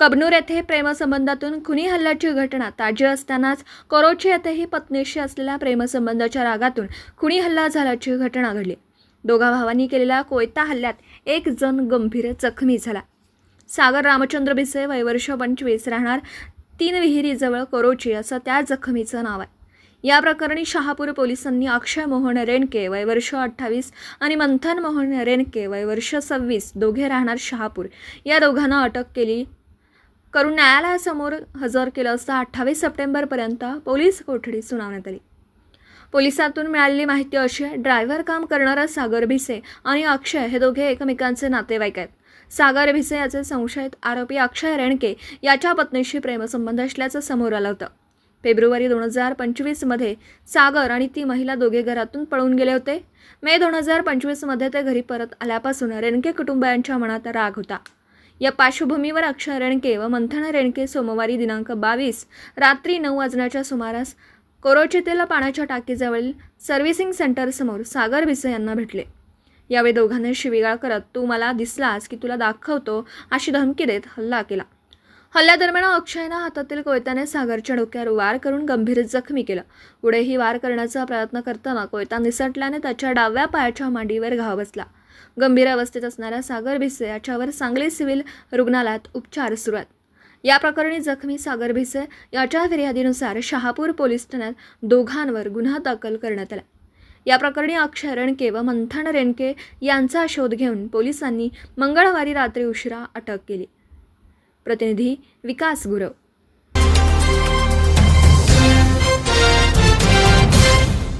कबनूर येथे प्रेमसंबंधातून खुनी हल्ल्याची घटना ताजी असतानाच करोची येथेही पत्नीशी असलेल्या प्रेमसंबंधाच्या रागातून खुनी हल्ला झाल्याची घटना घडली. दोघा भावांनी केलेल्या कोयता हल्ल्यात एक जण गंभीर जखमी झाला. सागर रामचंद्र भिसे वयवर्ष पंचवीस राहणार तीन विहिरीजवळ करोची असं त्या जखमीचं नाव आहे. या प्रकरणी शहापूर पोलिसांनी अक्षय मोहन रेणके वयवर्ष अठ्ठावीस आणि मंथन मोहन रेणके वयवर्ष सव्वीस दोघे राहणार शहापूर. या दोघांना अटक केली करून न्यायालयासमोर हजर केलं असता अठ्ठावीस सप्टेंबरपर्यंत पोलीस कोठडी सुनावण्यात आली. पोलिसातून मिळालेली माहिती अशी आहे ड्रायव्हर काम करणारा सागर भिसे आणि अक्षय हे दोघे एकमेकांचे नातेवाईक आहेत. सागर भिसे याचे संशयित आरोपी अक्षय रेणके याच्या पत्नीशी प्रेमसंबंध असल्याचं समोर आलं होतं. फेब्रुवारी दोन हजार पंचवीसमध्ये सागर आणि ती महिला दोघे घरातून पळून गेले होते. मे दोन हजार पंचवीसमध्ये ते घरी परत आल्यापासून रेणके कुटुंबियांच्या मनात राग होता. या पार्श्वभूमीवर अक्षय रेणके व मंथन रेणके सोमवारी दिनांक बावीस रात्री नऊ वाजण्याच्या सुमारास कोरोचितेला पाण्याच्या टाकीजवळील सर्व्हिसिंग सेंटरसमोर सागर भिसे यांना भेटले. यावेळी दोघांनी शिवीगाळ करत तू मला दिसलास की तुला दाखवतो अशी धमकी देत हल्ला केला. हल्ल्यादरम्यान अक्षयनं हातातील कोयत्याने सागरच्या डोक्यावर वार करून गंभीर जखमी केलं. पुढेही वार करण्याचा प्रयत्न करताना कोयता निसटल्याने त्याच्या डाव्या पायाच्या मांडीवर घाव बसला. गंभीर अवस्थेत असणाऱ्या सागर भिसे याच्यावर सांगली सिव्हिल रुग्णालयात उपचार सुरू आहेत. या प्रकरणी जखमी सागर भिसे याच्या फिर्यादीनुसार शहापूर पोलीस ठाण्यात दोघांवर गुन्हा दाखल करण्यात आला. या प्रकरणी अक्षय रेणके व मंथन रेणके यांचा शोध घेऊन पोलिसांनी मंगळवारी रात्री उशिरा अटक केली. प्रतिनिधी विकास गुरव.